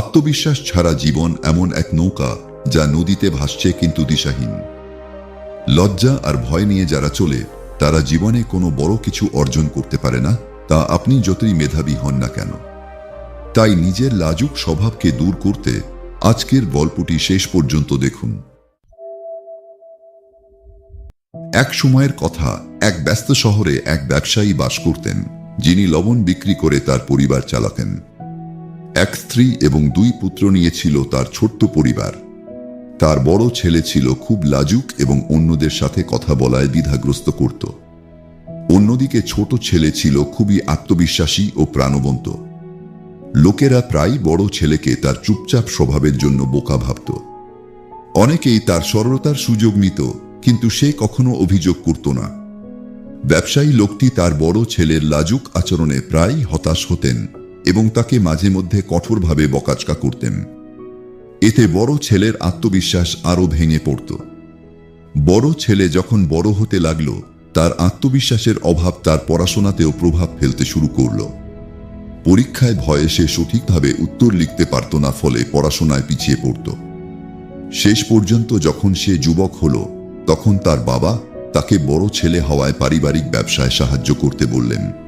আত্মবিশ্বাস ছাড়া জীবন এমন এক নৌকা যা নদীতে ভাসছে কিন্তু দিশাহীন। লজ্জা আর ভয় নিয়ে যারা চলে, তারা জীবনে কোনো বড় কিছু অর্জন করতে পারে না, তা আপনি যতই মেধাবী হন না কেন। তাই নিজের লাজুক স্বভাবকে দূর করতে আজকের গল্পটি শেষ পর্যন্ত দেখুন। এক সময়ের কথা, এক ব্যস্ত শহরে এক ব্যবসায়ী বাস করতেন, যিনি লবণ বিক্রি করে তার পরিবার চালাতেন। এক স্ত্রী এবং দুই পুত্র নিয়ে ছিল তার ছোট্ট পরিবার। তার বড় ছেলে ছিল খুব লাজুক এবং অন্যদের সাথে কথা বলায় দ্বিধাগ্রস্ত করত। অন্যদিকে ছোট ছেলে ছিল খুবই আত্মবিশ্বাসী ও প্রাণবন্ত। লোকেরা প্রায় বড় ছেলেকে তার চুপচাপ স্বভাবের জন্য বোকা ভাবত। অনেকেই তার সরলতার সুযোগ নিত, কিন্তু সে কখনো অভিযোগ করত না। ব্যবসায়ী লোকটি তার বড় ছেলের লাজুক আচরণে প্রায় হতাশ হতেন। এবং তাকে মাঝে মধ্যে কঠোরভাবে বকাচকা করতেন। এতে বড় ছেলের আত্মবিশ্বাস আরও ভেঙে পড়ত। বড় ছেলে যখন বড় হতে লাগল, তার আত্মবিশ্বাসের অভাব তার পড়াশোনাতেও প্রভাব ফেলতে শুরু করল। পরীক্ষায় ভয়ে সে সঠিকভাবে উত্তর লিখতে পারত না, ফলে পড়াশোনায় পিছিয়ে পড়ত। শেষ পর্যন্ত যখন সে যুবক হল, তখন তার বাবা তাকে বড় ছেলে হওয়ায় পারিবারিক ব্যবসায় সাহায্য করতে বললেন।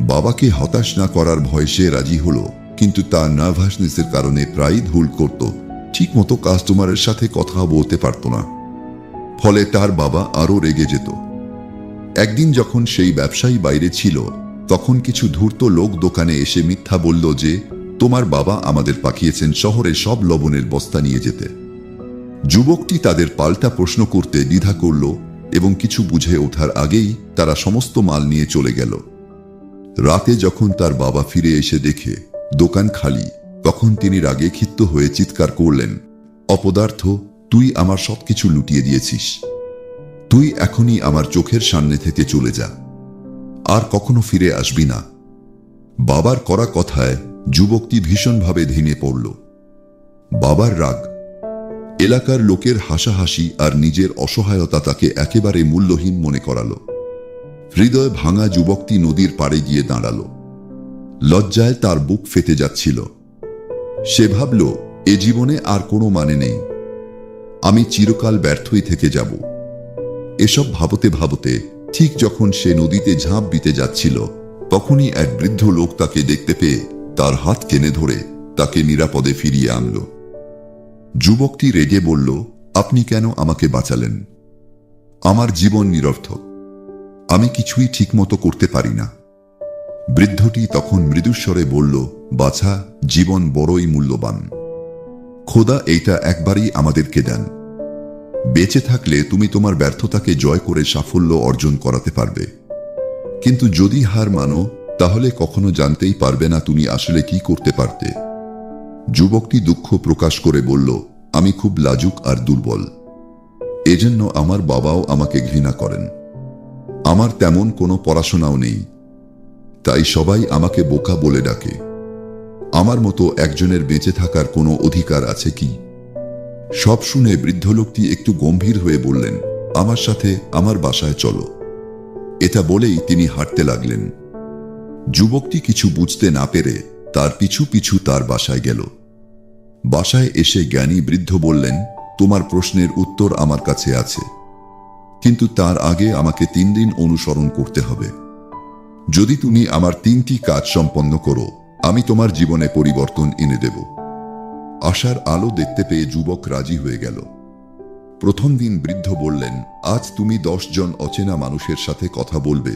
বাবাকে হতাশ না করার ভয় সে রাজি হলো, কিন্তু তার নার্ভাসনেসের কারণে প্রায়ই ভুল করত। ঠিকমতো কাস্টমারের সাথে কথা বলতে পারত না। ফলে তার বাবা আরও রেগে যেত। একদিন যখন সেই ব্যবসায়ী বাইরে ছিল, তখন কিছু ধূর্ত লোক দোকানে এসে মিথ্যা বলল যে, তোমার বাবা আমাদের পাঠিয়েছেন শহরে সব লবণের বস্তা নিয়ে যেতে। যুবকটি তাদের পাল্টা প্রশ্ন করতে দ্বিধা করল এবং কিছু বুঝে ওঠার আগেই তারা সমস্ত মাল নিয়ে চলে গেল। রাতে যখন তার বাবা ফিরে এসে দেখে দোকান খালি, তখন তিনি রাগে ক্ষিপ্ত হয়ে চিৎকার করলেন, অপদার্থ, তুই আমার সবকিছু লুটিয়ে দিয়েছিস। তুই এখনই আমার চোখের সামনে থেকে চলে যা। আর কখনো ফিরে আসবি না। বাবার করা কথায় যুবকটি ভীষণভাবে ভেঙে পড়ল। বাবার রাগ, এলাকার লোকের হাসাহাসি আর নিজের অসহায়তা তাকে একেবারে মূল্যহীন মনে করালো। হৃদয় ভাঙা যুবকটি নদীর পাড়ে গিয়ে দাঁড়াল। লজ্জায় তার বুক ফেটে যাচ্ছিল। সে ভাবল, এ জীবনে আর কোনো মানে নেই। আমি চিরকাল ব্যর্থই থেকে যাব। এসব ভাবতে ভাবতে, ঠিক যখন সে নদীতে ঝাঁপ দিতে যাচ্ছিল, তখনই এক বৃদ্ধ লোক তাকে দেখতে পেয়ে তার হাত কেনে ধরে তাকে নিরাপদে ফিরিয়ে আনল। যুবকটি রেগে বলল, আপনি কেন আমাকে বাঁচালেন? আমার জীবন নিরর্থক। আমি কিছুই ঠিকমতো করতে পারি না। বৃদ্ধটি তখন মৃদুস্বরে বলল, বাছা, জীবন বড়ই মূল্যবান। খোদা এইটা একবারই আমাদেরকে দেন। বেঁচে থাকলে তুমি তোমার ব্যর্থতাকে জয় করে সাফল্য অর্জন করাতে পারবে। কিন্তু যদি হার মানো, তাহলে কখনো জানতেই পারবে না তুমি আসলে কি করতে পারতে। যুবকটি দুঃখ প্রকাশ করে বলল, আমি খুব লাজুক আর দুর্বল। এজন্য আমার বাবাও আমাকে ঘৃণা করেন। আমার তেমন কোনো পড়াশোনাও নেই। তাই সবাই আমাকে বোকা বলে ডাকে। আমার মতো একজনের বেঁচে থাকার কোনো অধিকার আছে কি? সব শুনে বৃদ্ধ লোকটি একটু গম্ভীর হয়ে বললেন, আমার সাথে আমার বাসায় চলো। এটা বলেই তিনি হাঁটতে লাগলেন। যুবকটি কিছু বুঝতে না পেরে তার পিছু পিছু তার বাসায় গেল। বাসায় এসে জ্ঞানী বৃদ্ধ বললেন, তোমার প্রশ্নের উত্তর আমার কাছে আছে। কিন্তু তার আগে আমাকে তিন দিন অনুসরণ করতে হবে। যদি তুমি আমার তিনটি কাজ সম্পন্ন করো, আমি তোমার জীবনে পরিবর্তন এনে দেব। আশার আলো দেখতে পেয়ে যুবক রাজি হয়ে গেল। প্রথম দিন বৃদ্ধ বললেন, আজ তুমি জন অচেনা মানুষের সাথে কথা বলবে,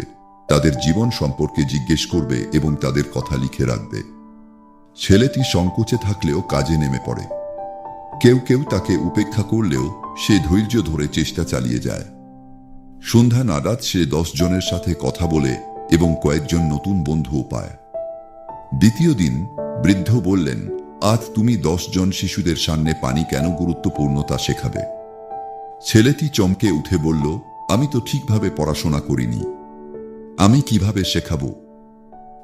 তাদের জীবন সম্পর্কে জিজ্ঞেস করবে এবং তাদের কথা লিখে রাখবে। ছেলেটি সংকোচে থাকলেও কাজে নেমে পড়ে। কেউ কেউ তাকে উপেক্ষা করলেও সে ধৈর্য ধরে চেষ্টা চালিয়ে যায়। সন্ধ্যা নাগাদ সে জনের সাথে কথা বলে এবং কয়েকজন নতুন বন্ধুও পায়। দ্বিতীয় দিন বৃদ্ধ বললেন, আজ তুমি জন শিশুদের সামনে পানি কেন গুরুত্বপূর্ণ তা শেখাবে? ছেলেটি চমকে উঠে বলল, আমি তো ঠিকভাবে পড়াশোনা করিনি। আমি কীভাবে শেখাবো?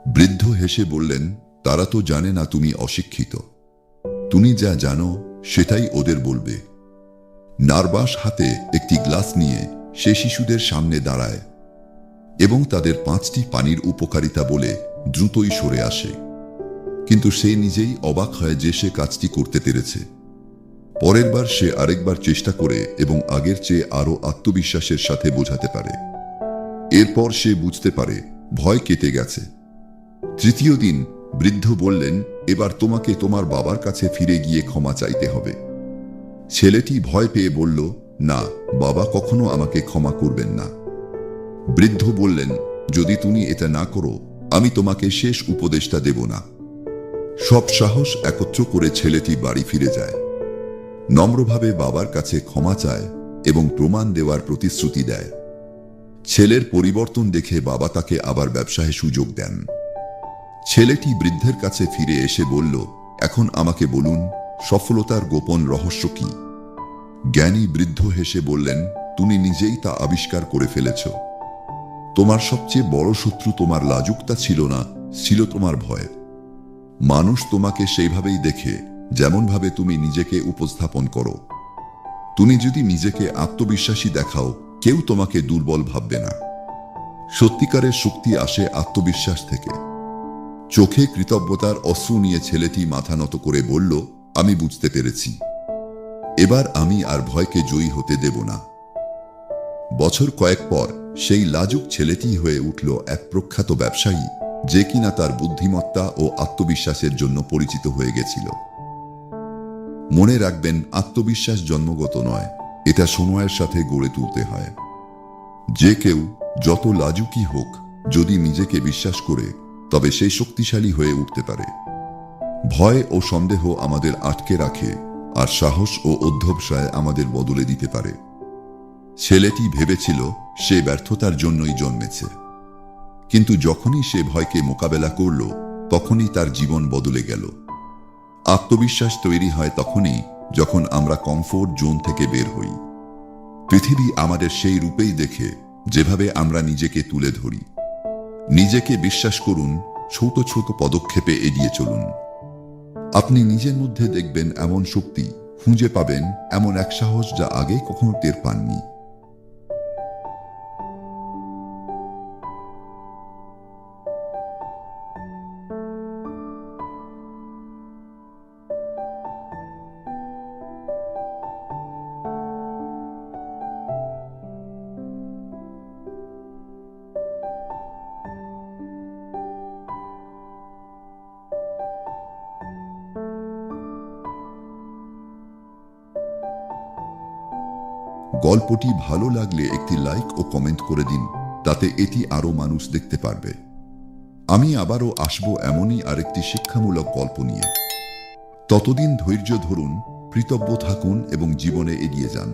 বৃদ্ধ হেসে বললেন, তারা তো জানে না তুমি অশিক্ষিত। তুমি যা জানো সেটাই ওদের বলবে। নার্বাস হাতে একটি গ্লাস নিয়ে সে শিশুদের সামনে দাঁড়ায় এবং তাদের পাঁচটি পানির উপকারিতা বলে দ্রুতই সরে আসে। কিন্তু সে নিজেই অবাক হয় যে সে কাজটি করতে পেরেছে। পরের বার সে আরেকবার চেষ্টা করে এবং আগের চেয়ে আরও আত্মবিশ্বাসের সাথে বোঝাতে পারে। এরপর সে বুঝতে পারে, ভয় কেটে গেছে। তৃতীয় দিন বৃদ্ধ বললেন, এবার তোমাকে তোমার বাবার কাছে ফিরে গিয়ে ক্ষমা চাইতে হবে। ছেলেটি ভয় পেয়ে বলল না, বাবা কখনো আমাকে ক্ষমা করবেন না। বৃদ্ধ বললেন, যদি তুমি এটা না করো, আমি তোমাকে শেষ উপদেশটা দেব না। সব সাহস একত্র করে ছেলেটি বাড়ি ফিরে যায়। নম্রভাবে বাবার কাছে ক্ষমা চায় এবং প্রমাণ দেওয়ার প্রতিশ্রুতি দেয়। ছেলের পরিবর্তন দেখে বাবা তাকে আবার ব্যবসায় সুযোগ দেন। ছেলেটি বৃদ্ধের কাছে ফিরে এসে বলল, এখন আমাকে বলুন, সফলতার গোপন রহস্য কি? জ্ঞানী বৃদ্ধ হেসে বললেন, তুমি নিজেই তা আবিষ্কার করে ফেলেছ। তোমার সবচেয়ে বড় শত্রু তোমার লাজুকতা ছিল না, ছিল তোমার ভয়। মানুষ তোমাকে সেইভাবেই দেখে, যেমনভাবে তুমি নিজেকে উপস্থাপন করো। তুমি যদি নিজেকে আত্মবিশ্বাসী দেখাও, কেউ তোমাকে দুর্বল ভাববে না। সত্যিকারের শক্তি আসে আত্মবিশ্বাস থেকে। চোখে কৃতজ্ঞতার অশ্রু নিয়ে ছেলেটি মাথা নত করে বলল, আমি বুঝতে পেরেছি। এবার আমি আর ভয়কে জয়ী হতে দেব না। বছর কয়েক পর সেই লাজুক ছেলেটি হয়ে উঠল এক প্রখ্যাত ব্যবসায়ী, যে কিনা তার বুদ্ধিমত্তা ও আত্মবিশ্বাসের জন্য পরিচিত হয়ে গেছিল। মনে রাখবেন, আত্মবিশ্বাস জন্মগত নয়, এটা সময়ের সাথে গড়ে তুলতে হয়। যে কেউ যত লাজুকই হোক, যদি নিজেকে বিশ্বাস করে, তবে সেই শক্তিশালী হয়ে উঠতে পারে। ভয় ও সন্দেহ আমাদের আটকে রাখে আর সাহস ও অধ্যবসায় আমাদের বদলে দিতে পারে। ছেলেটি ভেবেছিল সে ব্যর্থতার জন্যই জন্মেছে। কিন্তু যখনই সে ভয়কে মোকাবেলা করল, তখনই তার জীবন বদলে গেল। আত্মবিশ্বাস তৈরি হয় তখনই যখন আমরা কমফোর্ট জোন থেকে বের হই। পৃথিবী আমাদের সেই রূপেই দেখে, যেভাবে আমরা নিজেকে তুলে ধরি। নিজেকে বিশ্বাস করুন, ছোট ছোট পদক্ষেপে এগিয়ে চলুন। আপনি নিজের মধ্যে দেখবেন এমন শক্তি খুঁজে পাবেন এমন এক সাহস যা আগে কখনো টের পাননি। গল্পটি ভালো লাগলে একটি লাইক ও কমেন্ট করে দিন, তাতে এটি আরও মানুষ দেখতে পারবে। আমি আবারও আসব এমনই আরেকটি শিক্ষামূলক গল্প নিয়ে। ততদিন ধৈর্য ধরুন, কৃতজ্ঞ থাকুন এবং জীবনে এগিয়ে যান।